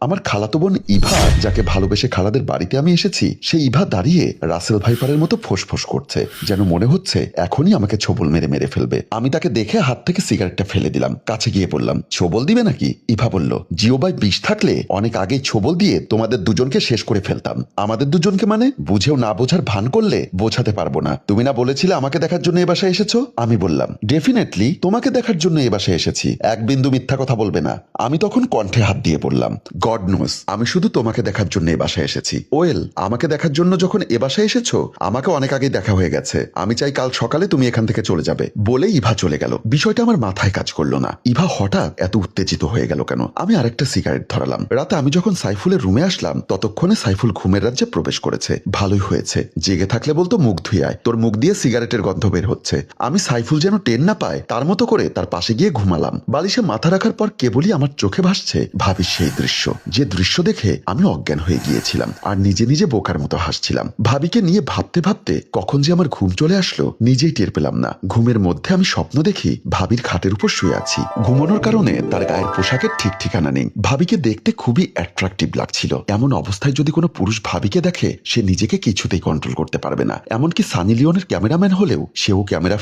আমার খালাতো বোন ইভা, যাকে ভালোবেসে খালাদের বাড়িতে আমি এসেছি সেই ইভা দাঁড়িয়ে রাসেল ভাইপারের মতো ফোঁস করছে, যেন মনে হচ্ছে এখনই আমাকে ছবল মেরে মেরে ফেলবে। আমি তাকে দেখে হাত থেকে সিগারেটটা ফেলে দিলাম, কাছে গিয়ে বললাম, ছবল দিবে নাকি? ইভা বলল, জিও বাই বিষ থাকলে অনেক আগেই ছবল দিয়ে তোমাদের দুজনকে শেষ করে ফেলতাম। আমাদের দুজনকে মানে? বুঝেও না বোঝার ভান করলে বোঝাতে পারব না। তুমি না বলেছিলে আমাকে দেখার জন্য এ বাসায় এসেছ? আমি বললাম, ডেফিনেটলি তোমাকে দেখার জন্য এ বাসায় এসেছি। এক বিন্দু মিথ্যা কথা বলবে না। আমি তখন কণ্ঠে হাত দিয়ে বললাম গড নোস আমি শুধু তোমাকে দেখার জন্য এ বাসায় এসেছি। ওয়েল, আমাকে দেখার জন্য যখন এ বাসায় এসেছ, আমাকে অনেক আগেই দেখা হয়ে গেছে। আমি চাই কাল সকালে তুমি এখান থেকে চলে যাবে। বলে ইভা চলে গেল। বিষয়টা আমার মাথায় কাজ করল না। ইভা হঠাৎ এত উত্তেজিত হয়ে গেল কেন? আমি আরেকটা সিগারেট ধরালাম। রাতে আমি যখন সাইফুলের রুমে আসলাম, ততক্ষণে সাইফুল ঘুমের রাজ্যে প্রবেশ করেছে। ভালোই হয়েছে। জেগে থাকলে বলতো মুখ ধুয়ে আয় তোর মুখ দিয়ে সিগারেটের গন্ধ বের হচ্ছে। আমি সাইফুল যেন টেন না পায়, তার মতো করে তার পাশে গিয়ে ঘুমালাম। বালিশে মাথা রাখার পর কেবলই আমার চোখে ভাসছে ভাবির সেই দৃশ্য। যে দৃশ্য দেখে আমি অজ্ঞান হয়ে গিয়েছিলাম আর নিজে নিজে বোকার মতো হাসছিলাম। ভাবিকে নিয়ে ভাবতে ভাবতে কখন যে আমার ঘুম চলে আসলো, নিজেই টের পেলাম না। ঘুমের মধ্যে আমি স্বপ্ন দেখি ভাবির খাটের উপর শুয়ে আছি। ঘুমানোর কারণে তার গায়ের পোশাকের ঠিক ঠিকানা নেই। ভাবিকে দেখতে খুবই অ্যাট্রাকটিভ লাগছিল। এমন অবস্থায় যদি কোনো পুরুষ ভাবিকে দেখে, সে নিজেকে কিছুতেই কন্ট্রোল করতে পারবে না। এমনকি সানি লিওনের ক্যামেরাম্যান হলেও সেও ক্যামেরা